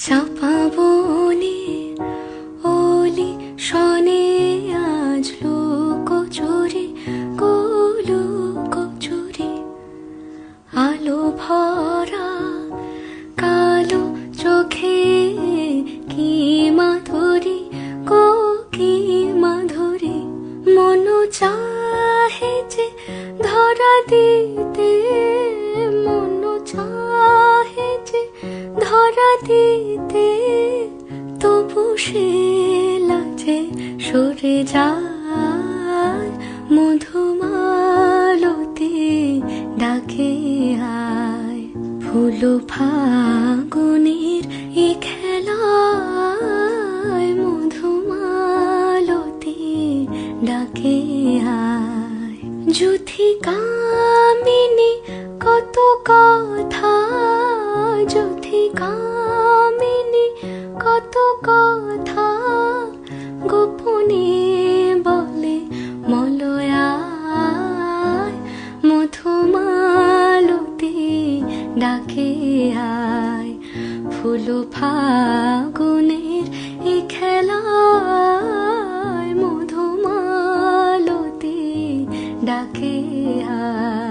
চাপা বনে ওলি শনে আজ লোক চুরি গোলো কচুরি আলো ভরা কালো চোখে কি মাধুরী, গো কি মাধুরী। মন চাহে যে ধরা দিতে দিতে তবু সে লাজে সরে যায়, মধুমালতি ডাকে আয়। ফুল ফাগুনের এ খেলায় মধুমালতি ডাকে আয়। যুথি কামিনী কত কথা যথি কামিনী, কত কথা গোপনে বলে মলয়ায়, মধুমালতি ডাকে আয়। ফুল ফাগুনের এ খেলায় মধুমালতি ডাকে আয়।